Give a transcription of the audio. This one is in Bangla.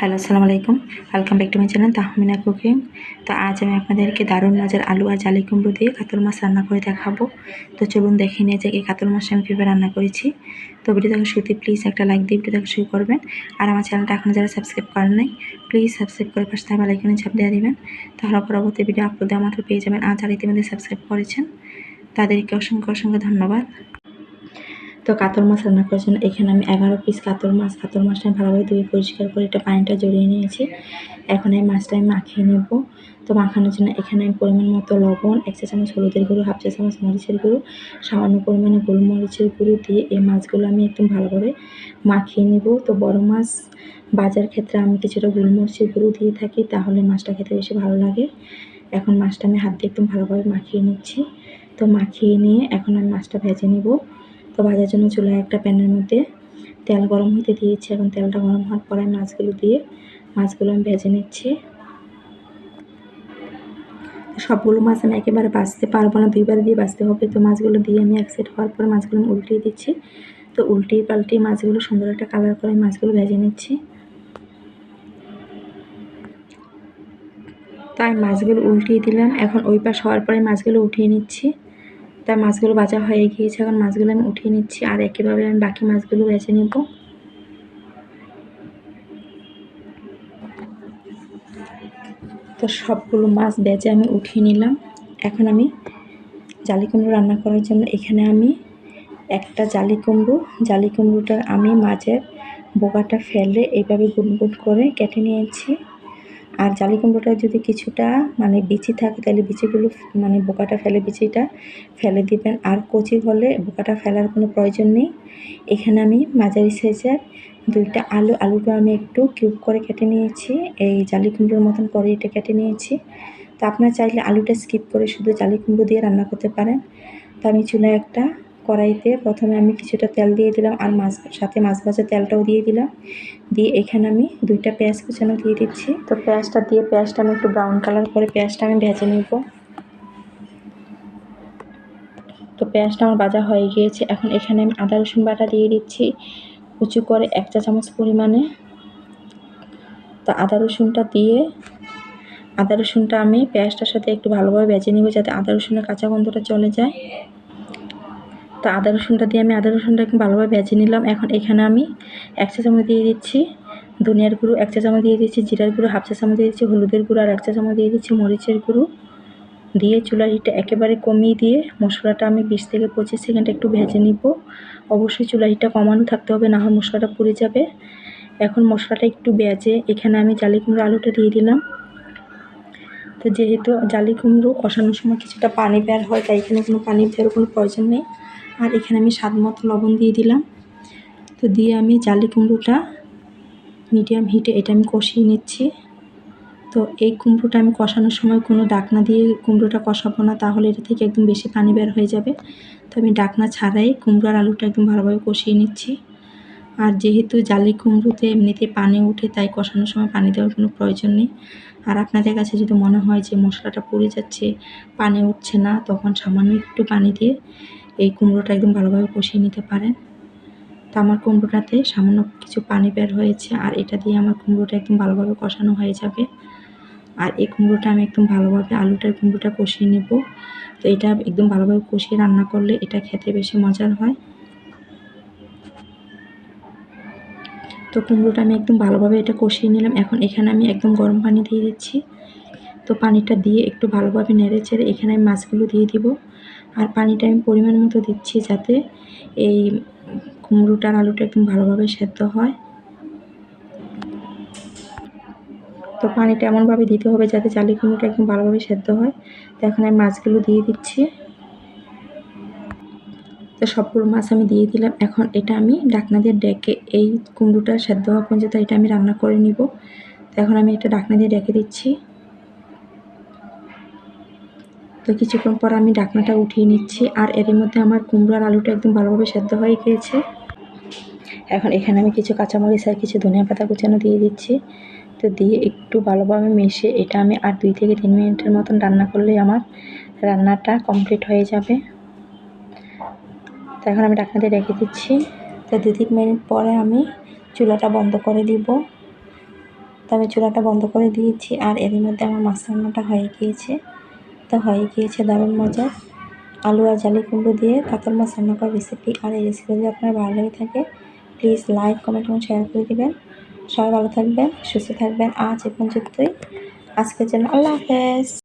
হ্যালো আসসালামু আলাইকুম welcome back to my channel Tahmina cooking তো আজ আমি আপনাদেরকে দারুণ মজার আলু আর জালি কুমড়ো দিয়ে কাতল মাছ রান্না করে দেখাবো। তো চলুন দেখে নিয়ে এই কাতল মাছ আমি কীভাবে রান্না করেছি। তো ভিডিও দেখে শুরুতে প্লিজ একটা লাইক দিয়ে ভিডিও দেখা শুরু করবেন। আর আমার চ্যানেলটা এখনও যারা সাবস্ক্রাইব করেন নাই প্লিজ সাবস্ক্রাইব করে পাশে থাকা লাইকনে চাপ দিয়ে দেবেন। তাহলে পরবর্তী ভিডিও আপলোড মাত্র পেয়ে যাবেন। আর যারা ইতিমধ্যে সাবস্ক্রাইব করেছেন, তাদেরকে অসংখ্য অসংখ্য ধন্যবাদ। তো কাতল মাছ রান্না করার জন্য এখানে আমি এগারো পিস কাতল মাছ। কাতল মাছটা ভালোভাবে ধুয়ে পরিষ্কার করে এটা পানিটা জড়িয়ে নিয়েছি। এখন এই মাছটা আমি মাখিয়ে নেব। তো মাখানোর জন্য এখানে আমি পরিমাণ মতো লবণ, এক চা চামচ হলুদের গুঁড়ো, হাফ চা চামচ মরিচের গুঁড়ো, সামান্য পরিমাণে গোলমরিচের গুঁড়ো দিয়ে এই মাছগুলো আমি একদম ভালোভাবে মাখিয়ে নেব। তো বড় মাছ বাজার ক্ষেত্রে আমি কিছুটা গোলমরিচের গুঁড়ো দিয়ে থাকি, তাহলে মাছটা খেতে বেশি ভালো লাগে। এখন মাছটা আমি হাত দিয়ে একদম ভালোভাবে মাখিয়ে নিচ্ছি। তো মাখিয়ে নিয়ে এখন আমি মাছটা ভেজে নেব। ভাজার জন্য চুলায় একটা প্যানের মধ্যে তেল গরম হতে দিয়েছি। এখন তেলটা গরম হওয়ার পরে মাছগুলো দিয়ে মাছগুলো আমি ভেজে নিচ্ছি। সবগুলো মাছ আমি একেবারে বাঁচতে পারব না, দুইবার দিয়ে বাঁচতে হবে। তো মাছগুলো দিয়ে আমি এক সেট হওয়ার পরে মাছগুলো আমি উল্টিয়ে দিচ্ছি। তো উল্টিয়ে পাল্টিয়ে মাছগুলো সুন্দর একটা কালার করে মাছগুলো ভেজে নিচ্ছি। তাই মাছগুলো উল্টিয়ে দিলাম। এখন ওই পাশ হওয়ার পরে মাছগুলো উঠিয়ে নিচ্ছি। তার মাছগুলো ভাজা হয়ে গিয়েছে, এখন মাছগুলো আমি উঠিয়ে নিচ্ছি আর একইভাবে আমি বাকি মাছগুলো বেছে নেব। তো সবগুলো মাছ বেজে আমি উঠিয়ে নিলাম। এখন আমি জালি কুমড়ো রান্না করার জন্য এখানে আমি একটা জালি কুমড়ো, জালি কুমড়োটা আমি মাছের বোকাটা ফেলে এইভাবে গুন গুন করে কেটে নিয়েছি। আর জালি কুমড়োটা যদি কিছুটা মানে বিচি থাকে, তাহলে বিচিগুলো মানে বোকাটা ফেলে, বিচিটা ফেলে দিবেন। আর কচি হলে বোকাটা ফেলার কোনো প্রয়োজন নেই। এখানে আমি মাঝারি সাইজের দুইটা আলু, আলুটা আমি একটু কিউব করে কেটে নিয়েছি। এই জালি কুমড়োর মতন করে এটা কেটে নিয়েছি। তো আপনার চাইলে আলুটা স্কিপ করে শুধু জালি কুমড়ো দিয়ে রান্না করতে পারেন। তো আমি চুলায় একটা কড়াইতে প্রথমে আমি কিছুটা তেল দিয়ে দিলাম আর মাছ, সাথে মাছ ভাজা তেলটাও দিয়ে দিলাম। দিয়ে এখানে আমি দুইটা পেঁয়াজ কুচানো দিয়ে দিচ্ছি। তো পেঁয়াজটা দিয়ে পেঁয়াজটা আমি একটু ব্রাউন কালার করে পেঁয়াজটা আমি ভেজে নেব। তো পেঁয়াজটা আমার ভাজা হয়ে গিয়েছে। এখন এখানে আমি আদা, রসুন বাটা দিয়ে দিচ্ছি উঁচু করে এক চা চামচ পরিমাণে। তো আদা, রসুনটা দিয়ে আদা, রসুনটা আমি পেঁয়াজটার সাথে একটু ভালোভাবে ভেজে নেব যাতে আদা, রসুনের কাঁচা গন্ধটা চলে যায়। তো আদা রসুনটা দিয়ে আমি আদা রসুনটা ভালোভাবে ভেজে নিলাম। এখন এখানে আমি এক চা চামচ দিয়ে দিচ্ছি ধনিয়ার গুঁড়ো, এক চা চামচ দিয়ে দিচ্ছি জিরার গুঁড়ো, হাফ চা চামচ দিয়ে দিচ্ছি হলুদের গুঁড়ো আর এক চা চামচ দিয়ে দিচ্ছি মরিচের গুঁড়ো। দিয়ে চুলার হিটটা একেবারে কমিয়ে দিয়ে মশলাটা আমি বিশ থেকে পঁচিশ সেকেন্ড একটু ভেজে নিব। অবশ্যই চুলার হিটটা কমানো থাকতে হবে, না হয় মশলাটা পুড়ে যাবে। এখন মশলাটা একটু বেজে এখানে আমি জালি কুমড়ো আলুটা দিয়ে দিলাম। তো যেহেতু জালি কুমড়ো কষানোর সময় কিছুটা পানি বের হয়, তাই এখানে কোনো পানি বেরোর কোনো প্রয়োজন নেই। আর এখানে আমি স্বাদ মতো লবণ দিয়ে দিলাম। তো দিয়ে আমি জালি কুমড়োটা মিডিয়াম হিটে এটা আমি কষিয়ে নিচ্ছি। তো এই কুমড়োটা আমি কষানোর সময় কোনো ডাকনা দিয়ে কুমড়োটা কষাবো না, তাহলে এটা থেকে একদম বেশি পানি বের হয়ে যাবে। তো আমি ডাকনা ছাড়াই কুমড়ো আর আলুটা একদম ভালোভাবে কষিয়ে নিচ্ছি। আর যেহেতু জালি কুমড়োতে এমনিতে পানি উঠে তাই কষানোর সময় পানি দেওয়ার কোনো প্রয়োজন নেই। আর আপনাদের কাছে যদি মনে হয় যে মশলাটা পুড়ে যাচ্ছে, পানি উঠছে না, তখন সামান্য একটু পানি দিয়ে এই কুমড়োটা একদম ভালোভাবে কষিয়ে নিতে পারেন। তো আমার কুমড়োটাতে সামান্য কিছু পানি বের হয়েছে আর এটা দিয়ে আমার কুমড়োটা একদম ভালোভাবে কষানো হয়ে যাবে। আর এই কুমড়োটা আমি একদম ভালোভাবে আলুটার কুমড়োটা কষিয়ে নেব। তো এটা একদম ভালোভাবে কষিয়ে রান্না করলে এটা খেতে বেশি মজার হয়। তো কুমড়োটা আমি একদম ভালোভাবে এটা কষিয়ে নিলাম। এখন এখানে আমি একদম গরম পানি দিয়ে দিচ্ছি। তো পানিটা দিয়ে একটু ভালোভাবে নেড়ে চেড়ে এখানে আমি মাছগুলো দিয়ে দিব। আর পানিটা আমি পরিমাণ মতো দিচ্ছি যাতে এই কুমড়োটার আলুটা একদম ভালোভাবে সেদ্ধ হয়। তো পানিটা এমনভাবে দিতে হবে যাতে জালি কুমড়োটা একদম ভালোভাবে সেদ্ধ হয়। তো এখন আমি মাছগুলো দিয়ে দিচ্ছি। তো সবগুলো মাছ আমি দিয়ে দিলাম। এখন এটা আমি ডাকনা দিয়ে ডেকে এই কুমড়োটা সেদ্ধ হওয়া পর্যন্ত এটা আমি রান্না করে নিব। তো এখন আমি এটা ডাকনা দিয়ে ডেকে দিচ্ছি। তো কিছুক্ষণ পর আমি ডাকনাটা উঠিয়ে নিচ্ছি আর এর মধ্যে আমার কুমড়ো আর আলুটা একদম ভালোভাবে সেদ্ধ হয়ে গিয়েছে। এখন এখানে আমি কিছু কাঁচামরিচ আর কিছু ধনিয়া পাতা কুচানো দিয়ে দিচ্ছি। তো দিয়ে একটু ভালোভাবে মিশে এটা আমি আর দুই থেকে তিন মিনিটের মতন রান্না করলেই আমার রান্নাটা কমপ্লিট হয়ে যাবে। তো এখন আমি ডাকনা দিয়ে রেখে দিচ্ছি। তো দু তিন মিনিট পরে আমি চুলাটা বন্ধ করে দিব। তো আমি চুলাটা বন্ধ করে দিয়েছি আর এর মধ্যে আমার মাছ রান্নাটা হয়ে গিয়েছে। তো হয়ে গিয়েছে, দারুণ মজা। আলু আর জালি কুমড়ো দিয়ে কাতল মাছ রান্না করার রেসিপি আর এই রেসিপি যদি আপনার ভালো লেগে থাকে প্লিজ লাইক কমেন্ট এবং শেয়ার করে দেবেন। সবাই ভালো থাকবেন, সুস্থ থাকবেন। আজ এখন যুক্তই আজকের জন্য আল্লাহ হাফেজ।